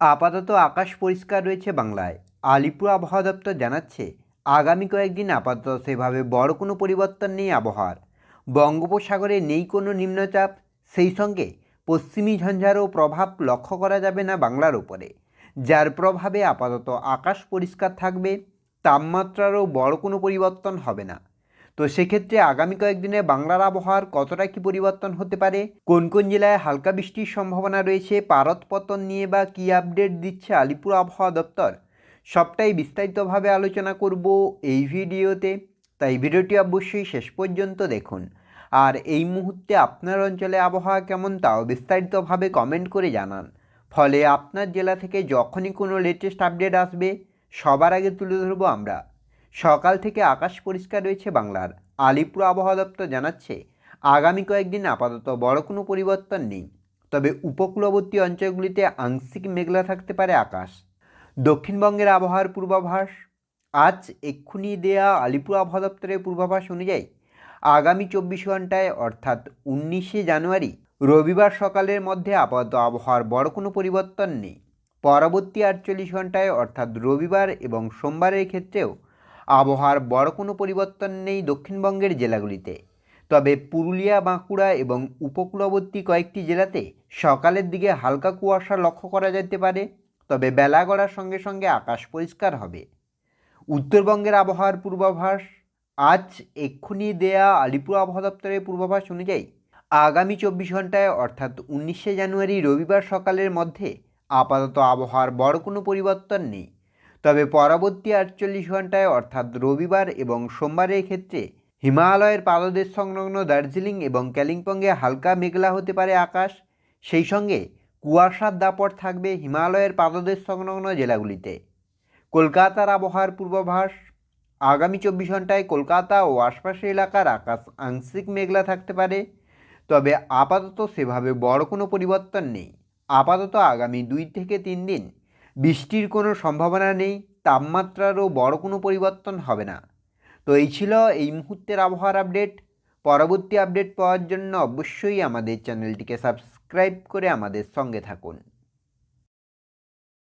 আপাতত আকাশ পরিষ্কার রয়েছে বাংলায়। আলিপুর আবহাওয়া দপ্তর জানাচ্ছে, আগামী কয়েকদিন আপাতত সেভাবে বড় কোনো পরিবর্তন নেই আবহাওয়ার। বঙ্গোপসাগরে নেই কোনো নিম্নচাপ, সেই সঙ্গে পশ্চিমী ঝঞ্ঝারও প্রভাব লক্ষ্য করা যাবে না বাংলার ওপরে। যার প্রভাবে আপাতত আকাশ পরিষ্কার থাকবে, তাপমাত্রারও বড় কোনো পরিবর্তন হবে না। তো সেক্ষেত্রে আগামী কয়েকদিনে বাংলার আবহাওয়ার কতটা কি পরিবর্তন হতে পারে? কোন কোন জেলায় হালকা বৃষ্টির সম্ভাবনা রয়েছে? পারদ পতন নিয়ে বা কী আপডেট দিচ্ছে আলিপুর আবহাওয়া দপ্তর? সবটাই বিস্তারিতভাবে আলোচনা করব এই ভিডিওতে। তাই ভিডিওটি অবশ্যই শেষ পর্যন্ত দেখুন। আর এই মুহূর্তে আপনার অঞ্চলে আবহাওয়া কেমন তাও বিস্তারিতভাবে কমেন্ট করে জানান। ফলে আপনার জেলা থেকে যখনই কোনো লেটেস্ট আপডেট আসবে, সবার আগে তুলে ধরবো আমরা। সকাল থেকে আকাশ পরিষ্কার রয়েছে বাংলার। আলিপুর আবহাওয়া দপ্তর জানাচ্ছে, আগামী কয়েকদিন আপাতত বড় কোনো পরিবর্তন নেই। তবে উপকূলবর্তী অঞ্চলগুলিতে আংশিক মেঘলা থাকতে পারে আকাশ। দক্ষিণবঙ্গের আবহাওয়ার পূর্বাভাস, আজ এক্ষুনি দেয়া আলিপুর আবহাওয়া দপ্তরের পূর্বাভাস অনুযায়ী, আগামী চব্বিশ ঘন্টায় অর্থাৎ উনিশে জানুয়ারি, রবিবার সকালের মধ্যে আপাতত আবহাওয়ার বড় কোনো পরিবর্তন নেই। পরবর্তী আটচল্লিশ ঘন্টায় অর্থাৎ রবিবার এবং সোমবারের ক্ষেত্রেও আবহাওয়ার বড় কোনো পরিবর্তন নেই দক্ষিণবঙ্গের জেলাগুলিতে। তবে পুরুলিয়া, বাঁকুড়া এবং উপকূলবর্তী কয়েকটি জেলাতে সকালের দিকে হালকা কুয়াশা লক্ষ্য করা যেতে পারে, তবে বেলা গড়ার সঙ্গে সঙ্গে আকাশ পরিষ্কার হবে। উত্তরবঙ্গের আবহাওয়ার পূর্বাভাস, আজ এক্ষুনি দেয়া আলিপুর আবহাওয়া দপ্তরের পূর্বাভাস অনুযায়ী আগামী চব্বিশ ঘন্টায় অর্থাৎ উনিশে জানুয়ারি রবিবার সকালের মধ্যে আপাতত আবহাওয়ার বড় কোনো পরিবর্তন নেই। তবে পরবর্তী আটচল্লিশ ঘন্টায় অর্থাৎ রবিবার এবং সোমবারের ক্ষেত্রে, হিমালয়ের পাদদেশ সংলগ্ন দার্জিলিং এবং কালিম্পংয়ে হালকা মেঘলা হতে পারে আকাশ। সেই সঙ্গে কুয়াশার দাপট থাকবে হিমালয়ের পাদদেশ সংলগ্ন জেলাগুলিতে। কলকাতার আবহাওয়ার পূর্বাভাস, আগামী চব্বিশ ঘন্টায় কলকাতা ও আশপাশের এলাকার আকাশ আংশিক মেঘলা থাকতে পারে। তবে আপাতত সেভাবে বড় কোনো পরিবর্তন নেই। আপাতত আগামী দুই থেকে তিন দিন বৃষ্টির কোনো সম্ভাবনা নেই, তাপমাত্রারও বড় কোনো পরিবর্তন হবে না। তো এই ছিল এই মুহূর্তের আবহাওয়ার আপডেট। পরবর্তী আপডেট পাওয়ার জন্য অবশ্যই আমাদের চ্যানেলটিকে সাবস্ক্রাইব করে আমাদের সঙ্গে থাকুন।